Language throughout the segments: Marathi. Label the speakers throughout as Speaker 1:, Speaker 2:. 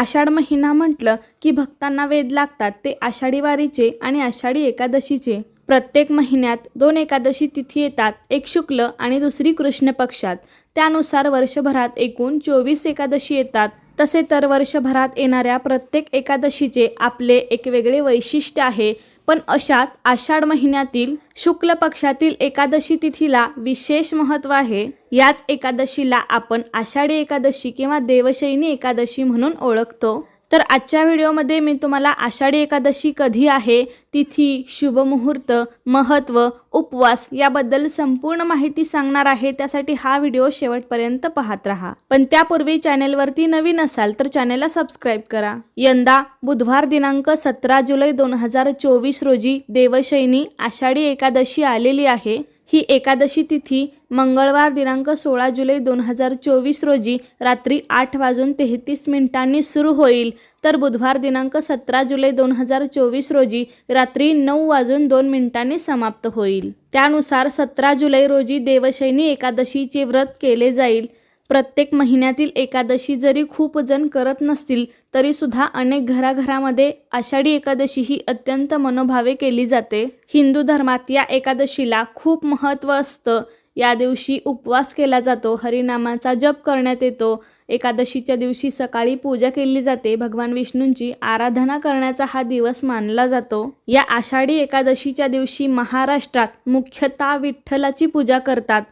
Speaker 1: आषाढ महिना म्हटलं की भक्तांना वेद लागतात ते आषाढी वारीचे आणि आषाढी एकादशीचे. प्रत्येक महिन्यात दोन एकादशी तिथी येतात एक शुक्ल आणि दुसरी कृष्ण पक्षात. त्यानुसार वर्षभरात एकूण चोवीस एकादशी येतात. तसे तर वर्षभरात येणाऱ्या प्रत्येक एकादशीचे आपले एक वेगळे वैशिष्ट्य आहे. पण अशात आषाढ महिन्यातील शुक्ल पक्षातील एकादशी तिथीला विशेष महत्त्व आहे. याच एकादशीला आपण आषाढी एकादशी किंवा देवशयनी एकादशी म्हणून ओळखतो. तर आजच्या व्हिडिओमध्ये मी तुम्हाला आषाढी एकादशी कधी आहे तिथी शुभमुहूर्त महत्त्व उपवास याबद्दल संपूर्ण माहिती सांगणार आहे त्यासाठी हा व्हिडिओ शेवटपर्यंत पाहत राहा. पण त्यापूर्वी चॅनेलवरती नवीन असाल तर चॅनेलला सबस्क्राईब करा. यंदा बुधवार दिनांक सतरा जुलै दोन हजार चोवीस रोजी देवशैनी आषाढी एकादशी आलेली आहे. ही एकादशी तिथी मंगळवार दिनांक सोळा जुलै दोन हजार चोवीस रोजी रात्री आठ वाजून तेहतीस मिनिटांनी सुरू होईल. तर बुधवार दिनांक सतरा जुलै दोन हजार चोवीस रोजी रात्री नऊ वाजून दोन मिनिटांनी समाप्त होईल. त्यानुसार सतरा जुलै रोजी देवशैनी एकादशीचे व्रत केले जाईल. प्रत्येक महिन्यातील एकादशी जरी खूप जण करत नसतील तरीसुद्धा अनेक घराघरामध्ये आषाढी एकादशी ही अत्यंत मनोभावे केली जाते. हिंदू धर्मात या एकादशीला खूप महत्त्व असतं. या दिवशी उपवास केला जातो हरिनामाचा जप करण्यात येतो. एकादशीच्या दिवशी सकाळी पूजा केली जाते. भगवान विष्णूंची आराधना करण्याचा हा दिवस मानला जातो. या आषाढी एकादशीच्या दिवशी महाराष्ट्रात मुख्यतः विठ्ठलाची पूजा करतात.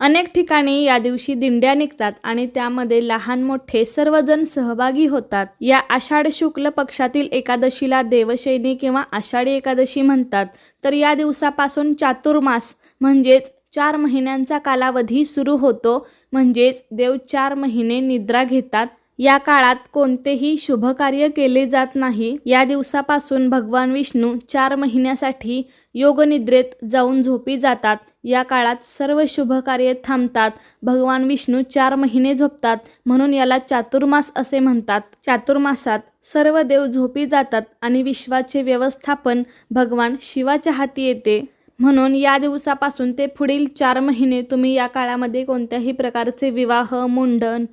Speaker 1: अनेक ठिकाणी या दिवशी दिंड्या निघतात आणि त्यामध्ये लहान मोठे सर्वजण सहभागी होतात. या आषाढ शुक्ल पक्षातील एकादशीला देवशैनी किंवा आषाढी एकादशी म्हणतात. तर या दिवसापासून चातुर्मास म्हणजेच चार महिन्यांचा कालावधी सुरू होतो. म्हणजेच देव चार महिने निद्रा घेतात. या काळात कोणतेही शुभकार्य केले जात नाही. या दिवसापासून भगवान विष्णू चार महिन्यासाठी योगनिद्रेत जाऊन झोपी जातात. या काळात सर्व शुभकार्य थांबतात. भगवान विष्णू चार महिने झोपतात म्हणून याला चातुर्मास असे म्हणतात. चातुर्मासात सर्व देव झोपी जातात आणि विश्वाचे व्यवस्थापन भगवान शिवाच्या हाती येते. म्हणून या दिवसापासून ते पुढील चार महिने तुम्ही या काळामध्ये कोणत्याही प्रकारचे विवाह मुंडन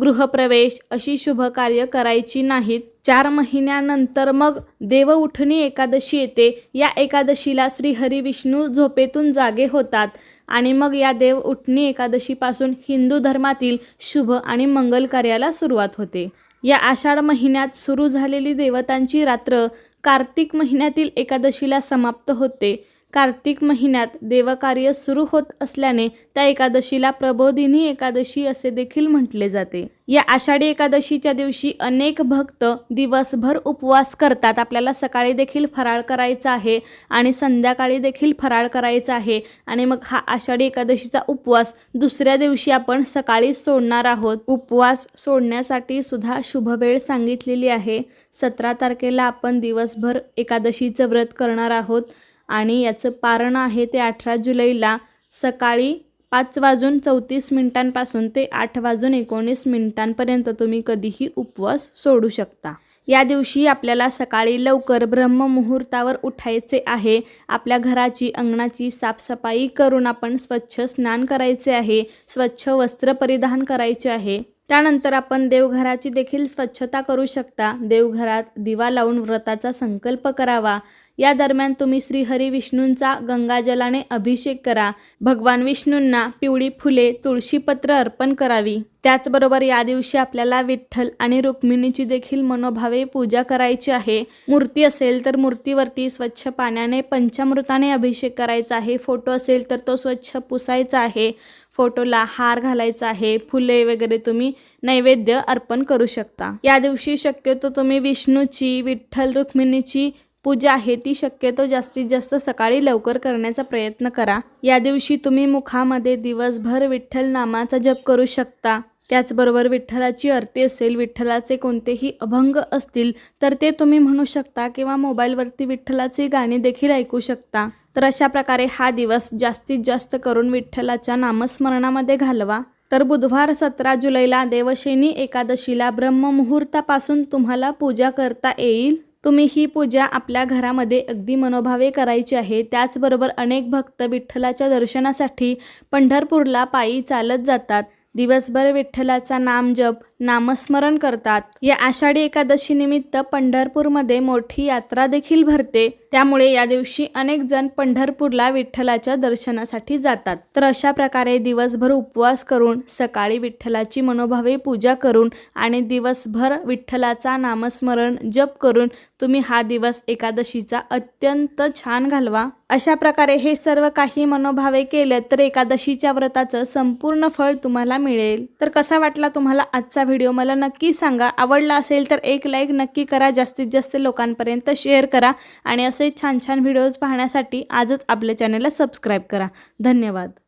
Speaker 1: गृहप्रवेश अशी शुभ कार्य करायची नाहीत. चार महिन्यानंतर मग देव उठणी एकादशी येते. या एकादशीला श्रीहरी विष्णू झोपेतून जागे होतात आणि मग या देव उठणी एकादशीपासून हिंदू धर्मातील शुभ आणि मंगल कार्याला सुरुवात होते. या आषाढ महिन्यात सुरू झालेली देवतांची रात्र कार्तिक महिन्यातील एकादशीला समाप्त होते. कार्तिक महिन्यात देवकार्य सुरू होत असल्याने त्या एकादशीला प्रबोधिनी एकादशी असे देखील म्हटले जाते. या आषाढी एकादशीच्या दिवशी अनेक भक्त दिवसभर उपवास करतात. आपल्याला सकाळी देखील फराळ करायचा आहे आणि संध्याकाळी देखील फराळ करायचा आहे आणि मग हा आषाढी एकादशीचा उपवास दुसऱ्या दिवशी आपण सकाळी सोडणार आहोत. उपवास सोडण्यासाठी सुद्धा शुभ वेळ सांगितलेली आहे. सतरा तारखेला आपण दिवसभर एकादशीचं व्रत करणार आहोत. आणि याचं पारण आहे ते अठरा जुलैला सकाळी पाच वाजून चौतीस मिनिटांपासून ते आठ वाजून एकोणीस मिनिटांपर्यंत तुम्ही कधीही उपवास सोडू शकता. या दिवशी आपल्याला सकाळी लवकर ब्रह्ममुहूर्तावर उठायचे आहे. आपल्या घराची अंगणाची साफसफाई करून आपण स्वच्छ स्नान करायचे आहे. स्वच्छ वस्त्र परिधान करायचे आहे. त्यानंतर आपण देवघराची देखील स्वच्छता करू शकता. देवघरात दिवा लावून व्रताचा संकल्प करावा. या दरम्यान तुम्ही श्रीहरी विष्णूंचा गंगाजलाने अभिषेक करा. भगवान विष्णूंना पिवळी फुले तुळशीपत्र अर्पण करावी. त्याचबरोबर या दिवशी आपल्याला विठ्ठल आणि रुक्मिणीची देखील मनोभावे पूजा करायची आहे. मूर्ती असेल तर मूर्तीवरती स्वच्छ पाण्याने पंचामृताने अभिषेक करायचा आहे. फोटो असेल तर तो स्वच्छ पुसायचा आहे. फोटोला हार घालायचा आहे. फुले वगैरे तुम्ही नैवेद्य अर्पण करू शकता. या दिवशी शक्यतो तुम्ही विष्णूची विठ्ठल रुक्मिणीची पूजा आहे ती शक्यतो जास्तीत जास्त सकाळी लवकर करण्याचा प्रयत्न करा. या दिवशी तुम्ही मुखामध्ये दिवसभर विठ्ठल नामाचा जप करू शकता. त्याचबरोबर विठ्ठलाची आरती असेल विठ्ठलाचे कोणतेही अभंग असतील तर ते तुम्ही म्हणू शकता किंवा मोबाईलवरती विठ्ठलाची गाणी देखील ऐकू शकता. तर अशा प्रकारे हा दिवस जास्तीत जास्त करून विठ्ठलाच्या नामस्मरणामध्ये घालवा. तर बुधवार सतरा जुलैला देवशेनी एकादशीला ब्रह्ममुहूर्तापासून तुम्हाला पूजा करता येईल. तुम्ही ही पूजा आपल्या घरामध्ये अगदी मनोभावे करायची आहे. त्याचबरोबर अनेक भक्त विठ्ठलाच्या दर्शनासाठी पंढरपूरला पायी चालत जातात. दिवसभर विठ्ठलाचा नाम जप नामस्मरण करतात. या आषाढी एकादशी निमित्त पंढरपूरमध्ये मोठी यात्रा देखील भरते. त्यामुळे या दिवशी अनेक जण पंढरपूरला विठ्ठलाच्या दर्शनासाठी जातात. तर अशा प्रकारे दिवसभर उपवास करून सकाळी विठ्ठलाची मनोभावे पूजा करून आणि दिवसभर विठ्ठलाचा नामस्मरण जप करून तुम्ही हा दिवस एकादशीचा अत्यंत छान घालवा. अशा प्रकारे हे सर्व काही मनोभावे केलं तर एकादशीच्या व्रताचं संपूर्ण फळ तुम्हाला मिळेल. तर कसा वाटला तुम्हाला आजचा व्हिडिओ? मला नक्की सांगा. आवडला असेल तर एक लाईक नक्की करा. जास्तीत जास्त लोकांपर्यंत शेअर करा आणि असे छान छान व्हिडिओज पाहण्यासाठी आजच आपल्या चॅनलला सबस्क्राईब करा. धन्यवाद.